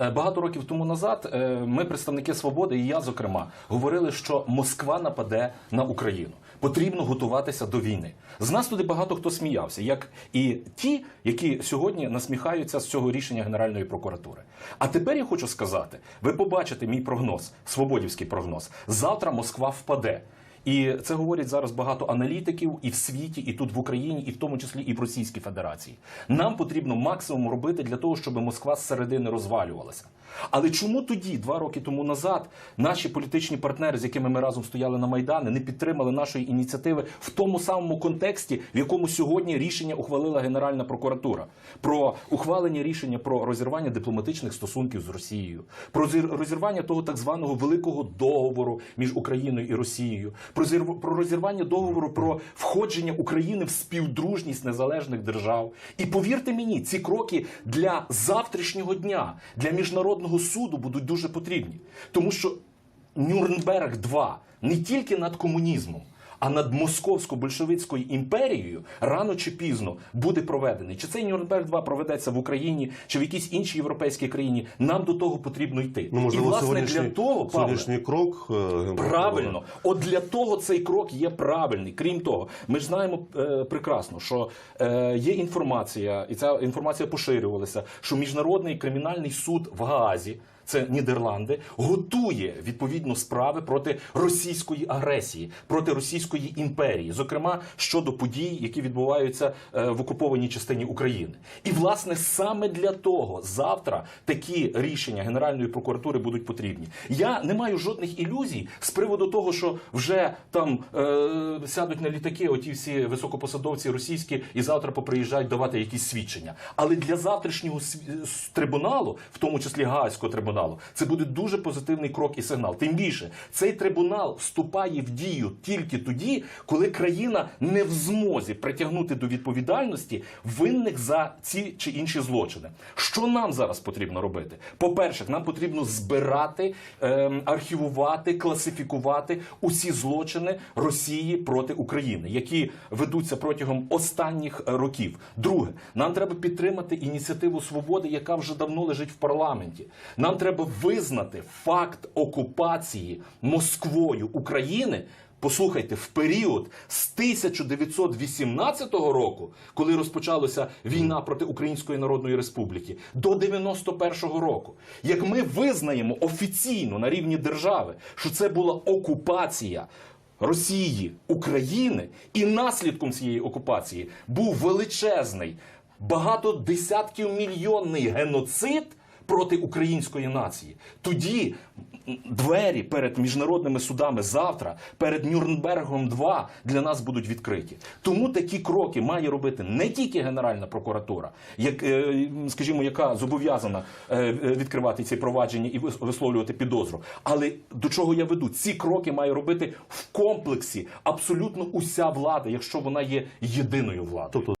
Е, Багато років тому назад е, ми, представники свободи, і я, зокрема, говорили, що Москва нападе на Україну. Потрібно готуватися до війни. З нас туди багато хто сміявся, як і ті, які сьогодні насміхаються з цього рішення Генеральної прокуратури. А тепер я хочу сказати: ви побачите мій прогноз, свободівський прогноз. Завтра Москва впаде. І це говорять зараз багато аналітиків і в світі, і тут в Україні, і в тому числі і в Російській Федерації. Нам потрібно максимум робити для того, щоб Москва середини розвалювалася. Але чому тоді, два роки тому назад, наші політичні партнери, з якими ми разом стояли на Майдані, не підтримали нашої ініціативи в тому самому контексті, в якому сьогодні рішення ухвалила Генеральна прокуратура про ухвалення рішення про розірвання дипломатичних стосунків з Росією, про зір- розірвання того так званого великого договору між Україною і Росією, про розірвання договору про входження України в співдружність незалежних держав. І повірте мені, ці кроки для завтрашнього дня, для міжнародного суду будуть дуже потрібні, тому що Нюрнберг 2 не тільки над комунізмом. А над московсько-большевицькою імперією рано чи пізно буде проведений. Чи цей Нюрнберг 2 проведеться в Україні, чи в якійсь іншій європейській країні? Нам до того потрібно йти. Ну, можливо, І власне для того Павле, крок е, Правильно, от для того цей крок є правильний. Крім того, ми ж знаємо е, прекрасно, що е, є інформація, і ця інформація поширювалася, що міжнародний кримінальний суд в Гаазі. Це Нідерланди готує відповідно справи проти російської агресії, проти російської імперії, зокрема щодо подій, які відбуваються е, в окупованій частині України. І власне саме для того завтра такі рішення Генеральної прокуратури будуть потрібні. Я не маю жодних ілюзій з приводу того, що вже там е, сядуть на літаки, оті всі високопосадовці російські, і завтра поприїжджають давати якісь свідчення. Але для завтрашнього трибуналу, в тому числі Гаазького трибуналу, це буде дуже позитивний крок і сигнал. Тим більше цей трибунал вступає в дію тільки тоді, коли країна не в змозі притягнути до відповідальності винних за ці чи інші злочини. Що нам зараз потрібно робити? По-перше, нам потрібно збирати, ем, архівувати, класифікувати усі злочини Росії проти України, які ведуться протягом останніх е, років. Друге, нам треба підтримати ініціативу свободи, яка вже давно лежить в парламенті. Нам треба визнати факт окупації Москвою України. Послухайте, в період з 1918 року, коли розпочалася війна проти Української Народної Республіки, до 91-го року, як ми визнаємо офіційно на рівні держави, що це була окупація Росії України, і наслідком цієї окупації був величезний, багато десятків мільйонний геноцид проти української нації. Тоді двері перед міжнародними судами завтра, перед Нюрнбергом 2 для нас будуть відкриті. Тому такі кроки має робити не тільки Генеральна прокуратура, як, е, скажімо, яка зобов'язана е, е, відкривати ці провадження і вис- висловлювати підозру. Але до чого я веду? Ці кроки має робити в комплексі абсолютно уся влада, якщо вона є єдиною владою. Тобто